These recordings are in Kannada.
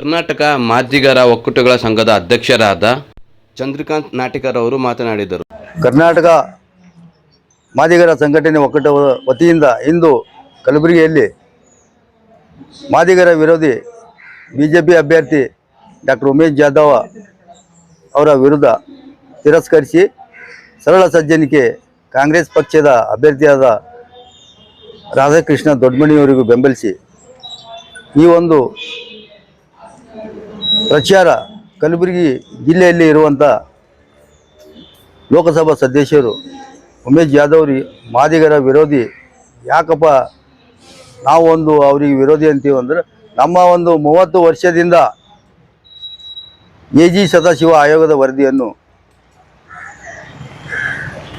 ಕರ್ನಾಟಕ ಮಾದಿಗರ ಒಕ್ಕೂಟಗಳ ಸಂಘದ ಅಧ್ಯಕ್ಷರಾದ ಚಂದ್ರಕಾಂತ್ ನಾಟಿಕರ್ ಅವರು ಮಾತನಾಡಿದರು. ಕರ್ನಾಟಕ ಮಾದಿಗರ ಸಂಘಟನೆ ಒಕ್ಕೂಟ ವತಿಯಿಂದ ಇಂದು ಕಲಬುರಗಿಯಲ್ಲಿ ಮಾದಿಗರ ವಿರೋಧಿ ಬಿ ಜೆ ಪಿ ಅಭ್ಯರ್ಥಿ ಡಾಕ್ಟರ್ ಉಮೇಶ್ ಜಾಧವ ಅವರ ವಿರುದ್ಧ ತಿರಸ್ಕರಿಸಿ ಸರಳ ಸಜ್ಜನಿಕೆ ಕಾಂಗ್ರೆಸ್ ಪಕ್ಷದ ಅಭ್ಯರ್ಥಿಯಾದ ರಾಧಾಕೃಷ್ಣ ದೊಡ್ಡಮಣಿಯವರಿಗೂ ಬೆಂಬಲಿಸಿ ಈ ಒಂದು ಪ್ರಚಾರ ಕಲಬುರಗಿ ಜಿಲ್ಲೆಯಲ್ಲಿ ಇರುವಂಥ ಲೋಕಸಭಾ ಸದಸ್ಯರು ಉಮೇಶ್ ಜಾಧವ್ರಿ ಮಾದಿಗರ ವಿರೋಧಿ, ಯಾಕಪ್ಪ ನಾವು ಒಂದು ಅವರಿಗೆ ವಿರೋಧಿ ಅಂತೀವಿ ಅಂದ್ರೆ ನಮ್ಮ ಒಂದು ಮೂವತ್ತು ವರ್ಷದಿಂದ ಎ ಜಿ ಸದಾಶಿವ ಆಯೋಗದ ವರದಿಯನ್ನು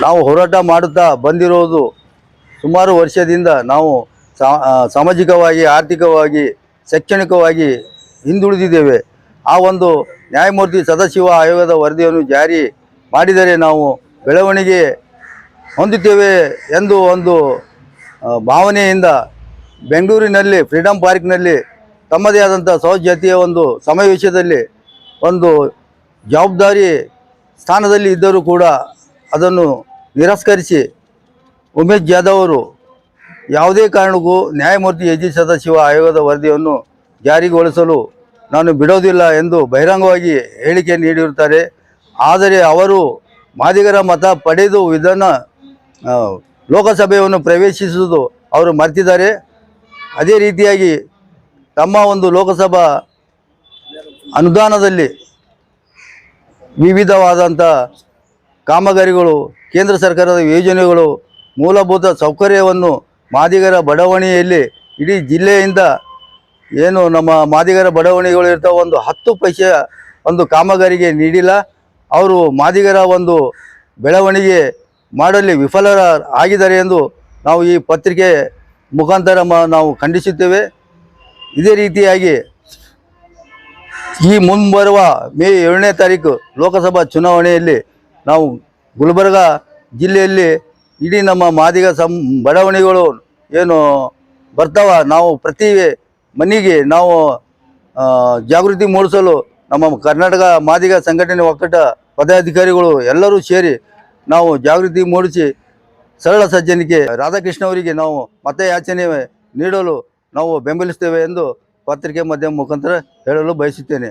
ನಾವು ಹೋರಾಟ ಮಾಡುತ್ತಾ ಬಂದಿರೋದು ಸುಮಾರು ವರ್ಷದಿಂದ ನಾವು ಸಾಮಾಜಿಕವಾಗಿ, ಆರ್ಥಿಕವಾಗಿ, ಶೈಕ್ಷಣಿಕವಾಗಿ ಹಿಂದುಳಿದಿದ್ದೇವೆ. ಆ ಒಂದು ನ್ಯಾಯಮೂರ್ತಿ ಸದಾಶಿವ ಆಯೋಗದ ವರದಿಯನ್ನು ಜಾರಿ ಮಾಡಿದರೆ ನಾವು ಬೆಳವಣಿಗೆ ಹೊಂದುತ್ತೇವೆ ಎಂದು ಒಂದು ಭಾವನೆಯಿಂದ ಬೆಂಗಳೂರಿನಲ್ಲಿ ಫ್ರೀಡಮ್ ಪಾರ್ಕ್ನಲ್ಲಿ ತಮ್ಮದೇ ಆದಂಥ ಸಹಜಾತಿಯ ಒಂದು ಸಮಾವೇಶದಲ್ಲಿ ಒಂದು ಜವಾಬ್ದಾರಿ ಸ್ಥಾನದಲ್ಲಿ ಇದ್ದರೂ ಕೂಡ ಅದನ್ನು ನಿರಸ್ಕರಿಸಿ ಉಮೇಶ್ ಜಾಧವ್ ಅವರು ಯಾವುದೇ ಕಾರಣಕ್ಕೂ ನ್ಯಾಯಮೂರ್ತಿ ಎ ಜಿ ಸದಾಶಿವ ಆಯೋಗದ ವರದಿಯನ್ನು ಜಾರಿಗೊಳಿಸಲು ನಾನು ಬಿಡೋದಿಲ್ಲ ಎಂದು ಬಹಿರಂಗವಾಗಿ ಹೇಳಿಕೆ ನೀಡಿರುತ್ತಾರೆ. ಆದರೆ ಅವರು ಮಾದಿಗರ ಮತ ಪಡೆದು ಇದನ್ನು ಲೋಕಸಭೆಯನ್ನು ಪ್ರವೇಶಿಸುವುದು ಅವರು ಮರ್ತಿದ್ದಾರೆ. ಅದೇ ರೀತಿಯಾಗಿ ತಮ್ಮ ಒಂದು ಲೋಕಸಭಾ ಅನುದಾನದಲ್ಲಿ ವಿವಿಧವಾದಂಥ ಕಾಮಗಾರಿಗಳು, ಕೇಂದ್ರ ಸರ್ಕಾರದ ಯೋಜನೆಗಳು ಮೂಲಭೂತ ಸೌಕರ್ಯವನ್ನು ಮಾದಿಗರ ಬಡಾವಣೆಯಲ್ಲಿ ಇಡೀ ಜಿಲ್ಲೆಯಿಂದ ಏನು ನಮ್ಮ ಮಾದಿಗರ ಬಡಾವಣೆಗಳು ಇರ್ತಾವೆ ಒಂದು ಹತ್ತು ಪೈಸೆ ಒಂದು ಕಾಮಗಾರಿಗೆ ನೀಡಿಲ್ಲ. ಅವರು ಮಾದಿಗರ ಒಂದು ಬೆಳವಣಿಗೆ ಮಾಡಲಿ, ವಿಫಲರ ಆಗಿದ್ದಾರೆ ಎಂದು ನಾವು ಈ ಪತ್ರಿಕೆ ಮುಖಾಂತರ ನಾವು ಖಂಡಿಸುತ್ತೇವೆ. ಇದೇ ರೀತಿಯಾಗಿ ಈ ಮುಂಬರುವ ಮೇ ಏಳನೇ ತಾರೀಕು ಲೋಕಸಭಾ ಚುನಾವಣೆಯಲ್ಲಿ ನಾವು ಗುಲ್ಬರ್ಗ ಜಿಲ್ಲೆಯಲ್ಲಿ ಇಡೀ ನಮ್ಮ ಮಾದಿಗ ಸಂ ಬಡಾವಣೆಗಳು ಏನು ಬರ್ತಾವ, ನಾವು ಪ್ರತಿ ಮನೆಗೆ ನಾವು ಜಾಗೃತಿ ಮೂಡಿಸಲು ನಮ್ಮ ಕರ್ನಾಟಕ ಮಾದಿಗ ಸಂಘಟನೆ ಒಕ್ಕೂಟ ಪದಾಧಿಕಾರಿಗಳು ಎಲ್ಲರೂ ಸೇರಿ ನಾವು ಜಾಗೃತಿ ಮೂಡಿಸಿ ಸರಳ ಸಜ್ಜನಿಕೆ ರಾಧಾಕೃಷ್ಣ ಅವರಿಗೆ ನಾವು ಮತಯಾಚನೆ ನೀಡಲು ನಾವು ಬೆಂಬಲಿಸ್ತೇವೆ ಎಂದು ಪತ್ರಿಕೆ ಮಾಧ್ಯಮ ಮುಖಾಂತರ ಹೇಳಲು ಬಯಸುತ್ತೇನೆ.